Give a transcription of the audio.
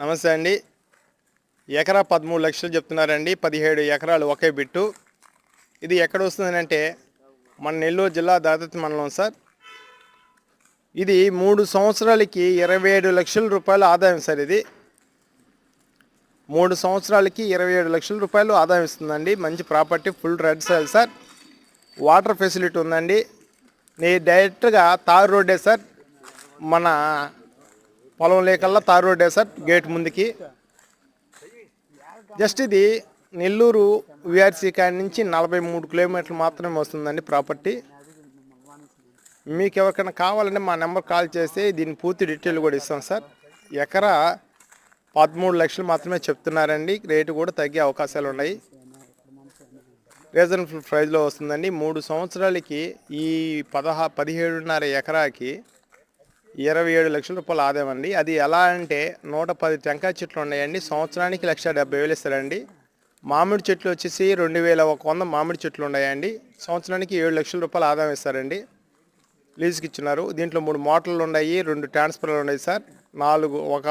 నమస్తే అండి. ఎకరా పదమూడు లక్షలు చెప్తున్నారండి. పదిహేడు ఎకరాలు ఒకే బిట్టు. ఇది ఎక్కడ వస్తుందంటే మన నెల్లూరు జిల్లా దాతతి మండలం సార్. ఇది మూడు సంవత్సరాలకి ఇరవై ఏడు లక్షల రూపాయల ఆదాయం సార్ ఇది. మూడు సంవత్సరాలకి ఇరవై ఏడు లక్షల రూపాయలు ఆదాయం ఇస్తుందండి. మంచి property full red sir sir. Water facility ఉందండి. నీ డైరెక్ట్గా తార్ రోడ్డే సార్. మన పొలం లేకల్లా తార్ రోడ్ సార్ గేట్ ముందుకి. జస్ట్ ఇది నెల్లూరు విఆర్సీ కాడి నుంచి నలభై మూడు కిలోమీటర్లు మాత్రమే వస్తుందండి ప్రాపర్టీ. మీకు ఎవరికైనా కావాలంటే మా నెంబర్ కాల్ చేస్తే దీని పూర్తి డీటెయిల్ కూడా ఇస్తాం సార్. ఎకరా పదమూడు లక్షలు మాత్రమే చెప్తున్నారండి. రేటు కూడా తగ్గే అవకాశాలు ఉన్నాయి. రీజనబుల్ ప్రైస్లో వస్తుందండి. మూడు సంవత్సరాలకి ఈ పదహా పదిహేడున్నర ఎకరాకి ఇరవై ఏడు లక్షల రూపాయలు ఆదాయం అండి. అది ఎలా అంటే నూట పది టెంకాయ చెట్లు ఉన్నాయండి. సంవత్సరానికి లక్ష డెబ్బై వేలు ఇస్తారండి. మామిడి చెట్లు వచ్చేసి రెండు వేల ఒక వంద మామిడి చెట్లు ఉన్నాయండి. సంవత్సరానికి ఏడు లక్షల రూపాయలు ఆదాయం ఇస్తారండి. లీజుకి ఇచ్చినారు. దీంట్లో మూడు మోటార్లు ఉన్నాయి రెండు ట్రాన్స్ఫర్లు ఉన్నాయి సార్. నాలుగు ఒక